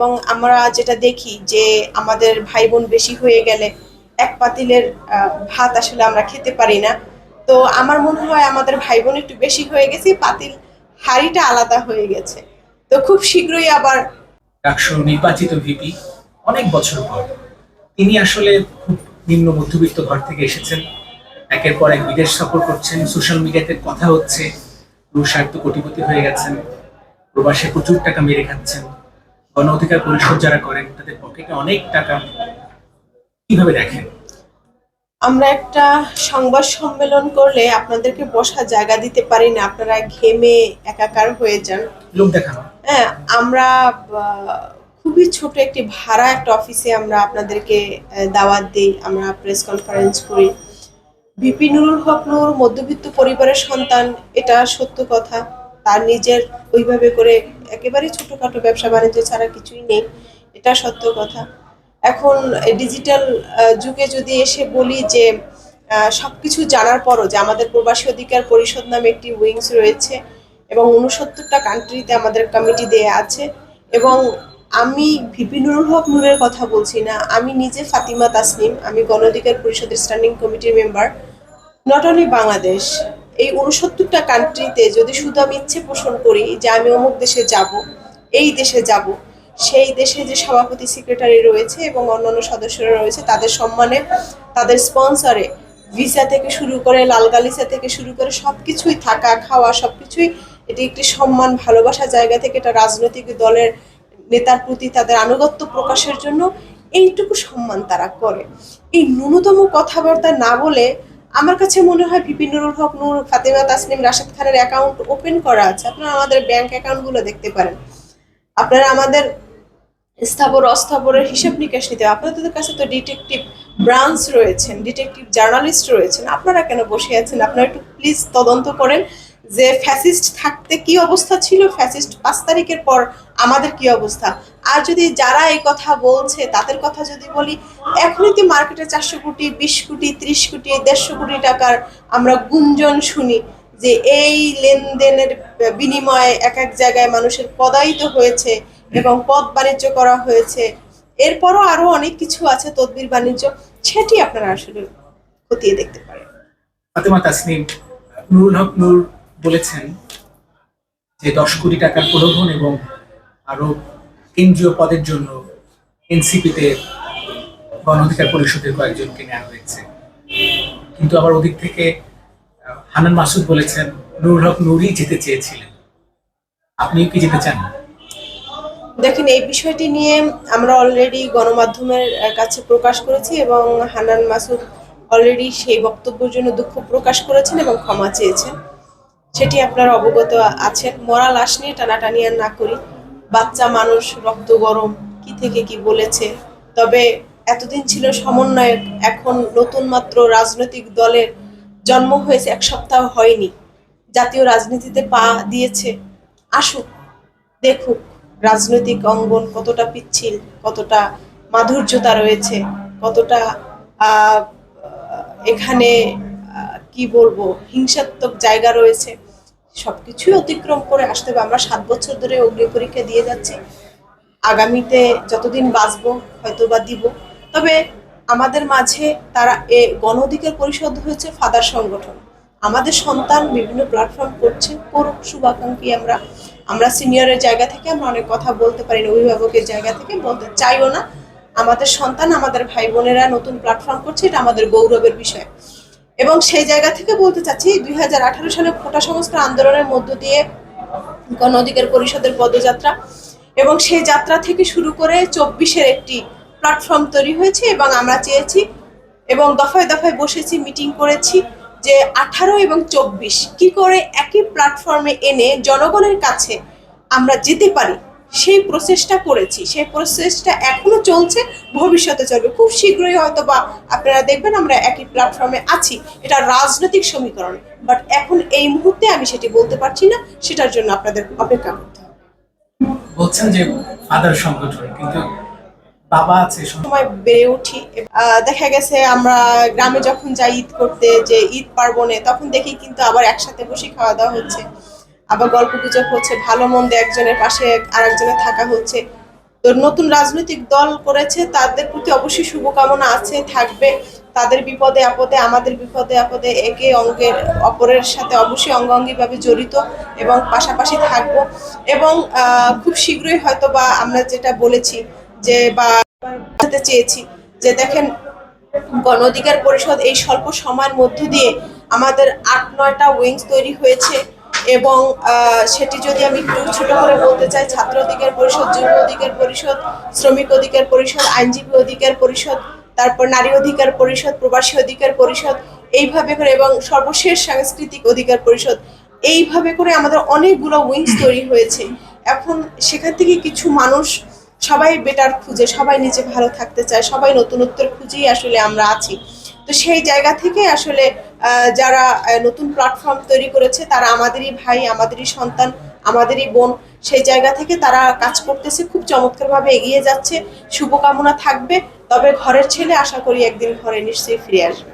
এবং আমরা যেটা দেখি যে আমাদের ভাই বোন বেশি হয়ে গেলে এক পাতিলের ভাত আসলে আমরা খেতে পারি না। তো আমার মনে হয় আমাদের ভাই বোন একটু বেশি হয়ে গেছে, পাতিল হাড়িটা আলাদা হয়ে গেছে। তো খুব শীঘ্রই আবার ডাকসু নির্বাচিত ভিপি অনেক বছর পর। তিনি আসলে খুব নিম্ন মধ্যবিত্ত ঘর থেকে এসেছেন। একের পর এক বিদেশ সফর করছেন, সোশ্যাল মিডিয়াতে কথা হচ্ছে। তো কোটিপতি হয়ে গেছেন। প্রবাসে প্রচুর টাকা মেরে খাচ্ছেন। গণ অধিকার পরিষদ যারা করেন তাদের পকেটে অনেক টাকা। কীভাবে দেখেন? আমরা একটা সংবাদ সম্মেলন করলে আপনাদেরকে বসার জায়গা দিতে পারি না আপনারা ঘেমে একাকার হয়ে যান। লোক দেখানো। হ্যাঁ আমরা খুবই ছোট একটি ভাড়া একটা অফিসে আমরা আপনাদেরকে দাওয়াত দিই আমরা প্রেস কনফারেন্স করি। ভিপি নুরুল হক নূর মধ্যবিত্ত পরিবারের সন্তান এটা সত্য কথা। তার নিজের ওইভাবে করে একেবারে ছোটোখাটো ব্যবসা বাণিজ্য ছাড়া কিছুই নেই। এটা সত্য কথা। এখন ডিজিটাল যুগে যদি এসে বলি যে সব কিছু জানার পরও যে আমাদের প্রবাসী অধিকার পরিষদ নামে একটি উইংস রয়েছে এবং উনসত্তরটা কান্ট্রিতে আমাদের কমিটি দেয়া আছে এবং আমি ভিপি হক নূরের কথা বলছি না। আমি নিজে ফাতিমা তাসনিম, আমি গণ অধিকার পরিষদের স্ট্যান্ডিং কমিটির মেম্বার নট অনলি বাংলাদেশ এই উনসত্তরটা কান্ট্রিতে যদি শুধু আমি ইচ্ছে পোষণ করি যে আমি অমুক দেশে যাব, এই দেশে যাব, সেই দেশে যে সভাপতি সেক্রেটারি রয়েছে এবং অন্যান্য সদস্যরা রয়েছে, তাদের সম্মানে, তাদের স্পন্সরে ভিসা থেকে শুরু করে, লাল গালিসা থেকে শুরু করে সব কিছুই থাকা, খাওয়া সব কিছুই এটি একটি সম্মান, ভালোবাসা জায়গা থেকে এটা রাজনৈতিক দলের নেতার প্রতি তাদের আনুগত্য প্রকাশের জন্য এইটুকু সম্মান তারা করে। এই ন্যূনতম কথাবার্তা না বলে আমার কাছে মনে হয় বিপিন নুরুল হক, নূর ফাতেমা তাসলিম রাশেদ খানের অ্যাকাউন্ট ওপেন করা আছে। আপনারা আমাদের ব্যাংক অ্যাকাউন্টগুলো দেখতে পারেন। আপনারা আমাদের স্থাবর, অস্থাবরের হিসাব নিকাশ নিতে। আপনাদের কাছে তো ডিটেকটিভ ব্রাঞ্চ রয়েছেন ডিটেকটিভ জার্নালিস্ট রয়েছেন। আপনারা কেন বসে আছেন? আপনারা একটু প্লিজ তদন্ত করেন। যে ফ্যাসিস্ট থাকতে কি অবস্থা ছিল? ফ্যাসিস্ট পাঁচ তারিখের পর আমাদের কি অবস্থা? আর যদি যারা এই কথা বলছে, তাদের কথা যদি বলি, এখনই তো মার্কেটে চারশো কোটি, বিশ কোটি, ত্রিশ কোটি, দেড়শো কোটি টাকার আমরা গুঞ্জন শুনি যে এই লেনদেনের বিনিময়ে এক এক জায়গায় মানুষের পদায়িত হয়েছে এবং পদ বাণিজ্য করা হয়েছে। এরপরও আরও অনেক কিছু আছে তদবির বাণিজ্য, সেটি আপনারা আসলে খতিয়ে দেখতে পারেন। ফাতেমা তাসনিম হক বলেছেন যে দশ কোটি টাকার প্রলোভন এবং আরও কেন্দ্রীয় পদের জন্য এনসিপিতে গণ অধিকার পরিষদের কয়েকজনকে নেওয়া হয়েছে। কিন্তু আবার ওদিক থেকে হানান মাসুদ বলেছেন, নুরুল হক নুরই যেতে চেয়েছিলেন। আপনিও কি যেতে চান? দেখেন, এই বিষয়টি নিয়ে আমরা অলরেডি গণমাধ্যমের কাছে প্রকাশ করেছি এবং হানান মাসুদ অলরেডি সেই বক্তব্যের জন্য দুঃখ প্রকাশ করেছেন এবং ক্ষমা চেয়েছেন। সেটি আপনারা অবগত আছেন। মরা লাশ নিয়ে টানাটানি আর না করি। বাচ্চা মানুষ, রক্ত গরম, কি থেকে কি বলেছে? তবে এতদিন ছিল সমন্বয়ক, এখন নতুন মাত্র রাজনৈতিক দলের জন্ম হয়েছে, এক সপ্তাহ হয়নি। জাতীয় রাজনীতিতে পা দিয়েছে। আসুক, দেখুক, রাজনৈতিক অঙ্গন কতটা পিচ্ছিল, কতটা মাধুর্যতা রয়েছে, কতটা এখানে কি বলব, হিংসাত্মক জায়গা রয়েছে। সবকিছুই অতিক্রম করে আসতে হবে। আমরা সাত বছর ধরে অগ্নি পরীক্ষা দিয়ে যাচ্ছি। আগামীতে যতদিন বাঁচবো হয়তো বা দিব। তবে আমাদের মাঝে তারা এ গণ অধিকার পরিষদ হয়েছে ফাদার সংগঠন। আমাদের সন্তান বিভিন্ন প্ল্যাটফর্ম করছে, করুক, শুভাকাঙ্ক্ষী আমরা। আমরা সিনিয়রের জায়গা থেকে আমরা অনেক কথা বলতে পারি না, অভিভাবকের জায়গা থেকে বলতে চাইও না। আমাদের সন্তান, আমাদের ভাই বোনেরা নতুন প্ল্যাটফর্ম করছে, এটা আমাদের গৌরবের বিষয়। এবং সেই জায়গা থেকে বলতে চাচ্ছি, দুই সালে কোটা সংস্কার আন্দোলনের মধ্য দিয়ে গণ পরিষদের পদযাত্রা এবং সেই যাত্রা থেকে শুরু করে চব্বিশের একটি প্ল্যাটফর্ম তৈরি হয়েছে এবং আমরা চেয়েছি এবং দফায় দফায় বসেছি মিটিং করেছি যে আঠারো এবং চব্বিশ কি করে একই প্ল্যাটফর্মে এনে জনগণের কাছে আমরা যেতে পারি। সেই প্রসেসটা করেছি সেই প্রসেসটা এখনও চলছে ভবিষ্যতে চলবে। খুব শীঘ্রই হয়তো বা আপনারা দেখবেন আমরা একই প্ল্যাটফর্মে আছি। এটা রাজনৈতিক সমীকরণ বাট এখন এই মুহূর্তে আমি সেটি বলতে পারছি না সেটার জন্য আপনাদের অপেক্ষা করতে হবে। বলছেন যে ফাদার সংগঠন কিন্তু বাবা আছে সময় বেড়ে উঠি। আহ, দেখা গেছে আমরা গ্রামে যখন যাই ঈদ করতে যে ঈদ পার্বণে তখন দেখি কিন্তু আবার একসাথে বসে খাওয়া দাওয়া হচ্ছে। আবার গল্প গুজব হচ্ছে, ভালো মন্দে একজনের পাশে আরেকজনের থাকা হচ্ছে। তো নতুন রাজনৈতিক দল করেছে, তাদের প্রতি অবশ্যই শুভকামনা আছে, থাকবে। তাদের বিপদে আপদে, আমাদের বিপদে আপদে একে অঙ্গের অপরের সাথে অবশ্যই অঙ্গাঙ্গিভাবে জড়িত এবং পাশাপাশি থাকব। এবং খুব শীঘ্রই হয়তো বা আমরা যেটা বলেছি যে বা চেয়েছি যে দেখেন, গণ অধিকার পরিষদ এই স্বল্প সময়ের মধ্য দিয়ে আমাদের আট, নয়টা উইংস তৈরি হয়েছে। এবং সেটি যদি আমি একটু ছোট করে বলতে চাই, ছাত্র অধিকার পরিষদ, যুব অধিকার পরিষদ, শ্রমিক অধিকার পরিষদ, আইনজীবী অধিকার পরিষদ, তারপর নারী অধিকার পরিষদ, প্রবাসী অধিকার পরিষদ, এইভাবে করে এবং সর্বশেষ সাংস্কৃতিক অধিকার পরিষদ, এইভাবে করে আমাদের অনেকগুলো উইংস তৈরি হয়েছে। এখন সেখান থেকে কিছু মানুষ সবাই বেটার খুঁজে, সবাই নিজে ভালো থাকতে চায়, সবাই নতুনত্বের খুঁজেই আসলে আমরা আছি। তো সেই জায়গা থেকে আসলে যারা নতুন প্ল্যাটফর্ম তৈরি করেছে, তারা আমাদেরই ভাই, আমাদেরই সন্তান, আমাদেরই বোন, সেই জায়গা থেকে তারা কাজ করতেছে, খুব চমৎকারভাবে এগিয়ে যাচ্ছে। শুভকামনা থাকবে, তবে ঘরের ছেলে আশা করি একদিন ঘরে নিশ্চয়ই ফিরে আসবে।